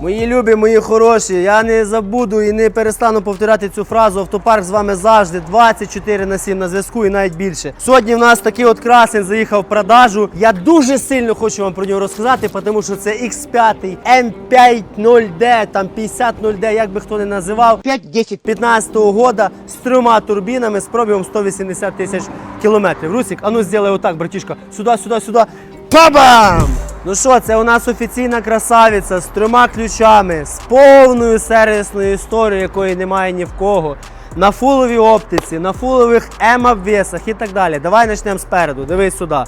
Мої любі, мої хороші, я не забуду і не перестану повторяти цю фразу. Автопарк з вами завжди 24 на 7 на зв'язку і навіть більше. Сьогодні в нас такий от красень заїхав в продажу. Я дуже сильно хочу вам про нього розказати, тому що це X5 M50D, там 50D, як би хто не називав. 5-10 15-го года з трьома турбінами з пробігом 180 тисяч кілометрів. Русик, а ну зробай отак, братішка. Сюди, сюди, сюди. Па-бам! Ну що, це у нас офіційна красавиця з трьома ключами, з повною сервісною історією, якої немає ні в кого. На фуловій оптиці, на фулових М-обвісах і так далі. Давай почнемо спереду. Дивись сюди.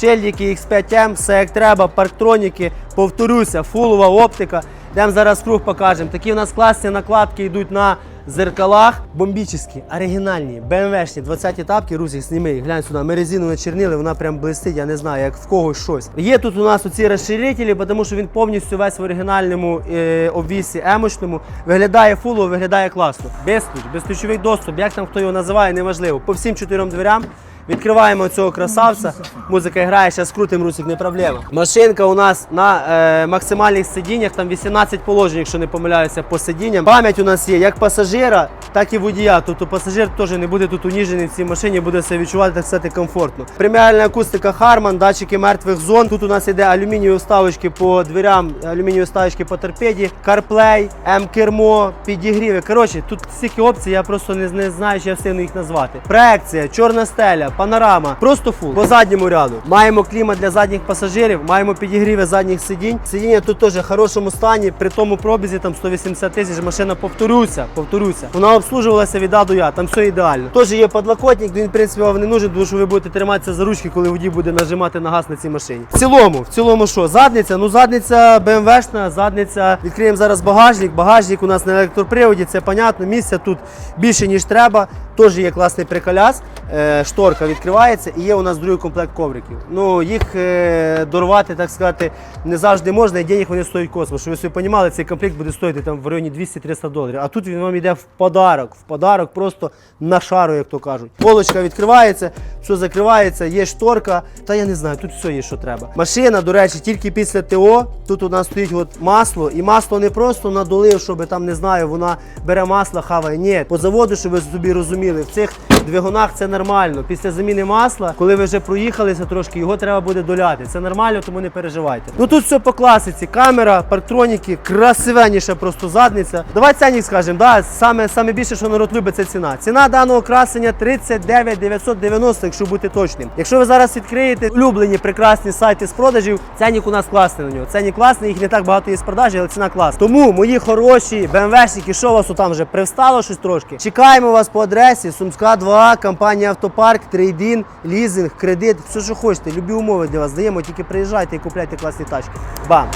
Шильдики X5M, все як треба, парктроніки, повторюся, фулова оптика. Йдемо зараз круг покажемо. Такі у нас класні накладки йдуть на зеркалах. Бомбічні, оригінальні, БМВшні, 20 тапки, Рузик, зніми глянь сюди. Ми резину начернили, вона прям блистить, я не знаю, як в когось щось. Є тут у нас оці розширителі, тому що він повністю весь в оригінальному е, обвісі емочному. Виглядає фулово, виглядає класно. Без ключ, безключовий доступ, як там хто його називає, неважливо. По всім чотирьом дверям. Відкриваємо цього красавця. Музика грає, зараз крутим русик, не проблема. Машинка у нас на е, максимальних сидіннях, там 18 положень, якщо не помиляюся, по сидінням. Пам'ять у нас є як пасажира, так і водія. Тобто пасажир теж не буде тут уніжений в цій машині, буде себе відчувати так сказати, комфортно. Преміальна акустика Harman, датчики мертвих зон. Тут у нас іде алюмінієві вставочки по дверям, алюмінієві вставочки по торпеді, CarPlay, М-кермо, підігріви. Коротше, тут стільки опцій, я просто не, не знаю, чи я їх назвати. Проекція, чорна стеля, панорама, просто фул. По задньому ряду. Маємо клімат для задніх пасажирів, маємо підігріви задніх сидінь. Сидіння тут теж в хорошому стані, при тому пробізі там 180 тисяч. Машина повторюся, повторюся. Вона обслужувалася від А до Я, там все ідеально. Теж є подлокотник, він в принципі вам не нужен, тому що ви будете триматися за ручки, коли водій буде нажимати на газ на цій машині. В цілому, в цілому що? Задниця? Ну задниця BMW-шна, задниця. Відкриємо зараз багажник. Багажник у нас на електроприводі, це понятно. Місця тут більше ніж треба. Теж є класний приколяс. Е, шторка відкривається і є у нас другий комплект ковриків. Ну їх е, дорвати, так сказати, не завжди можна, і денег вони стоять космос. Щоб ви собі розуміли, цей комплект буде стоїти там в районі 200-300 доларів. А тут він вам йде в подарок. В подарок просто на шару, як то кажуть. Полочка відкривається, все закривається, є шторка. Та я не знаю, тут все є, що треба. Машина, до речі, тільки після ТО. Тут у нас стоїть от масло, і масло не просто надолив, щоб там не знаю, вона бере масло, хаває. Ні, по заводу, щоб ви собі розуміли, в цих двигунах це нормально. Після заміни масла, коли ви вже проїхалися трошки, його треба буде доляти. Це нормально, тому не переживайте. Ну тут все по класиці. Камера, парктроніки, красивенніша просто задниця. Давай ценник скажемо, да, саме, саме більше, що народ любить, це ціна. Ціна даного красення 39 990, якщо бути точним. Якщо ви зараз відкриєте улюблені прекрасні сайти з продажів, ценник у нас класний на нього. Ценник класний, їх не так багато є з продажі, але ціна класна. Тому мої хороші БМВшники, що у вас там вже привстало щось трошки? Чекаємо вас по адресі Сумська 2, компанія Автопарк, трейдин, лізинг, кредит, все, що хочете. Любі умови для вас даємо, тільки приїжджайте і купляйте класні тачки. Бам!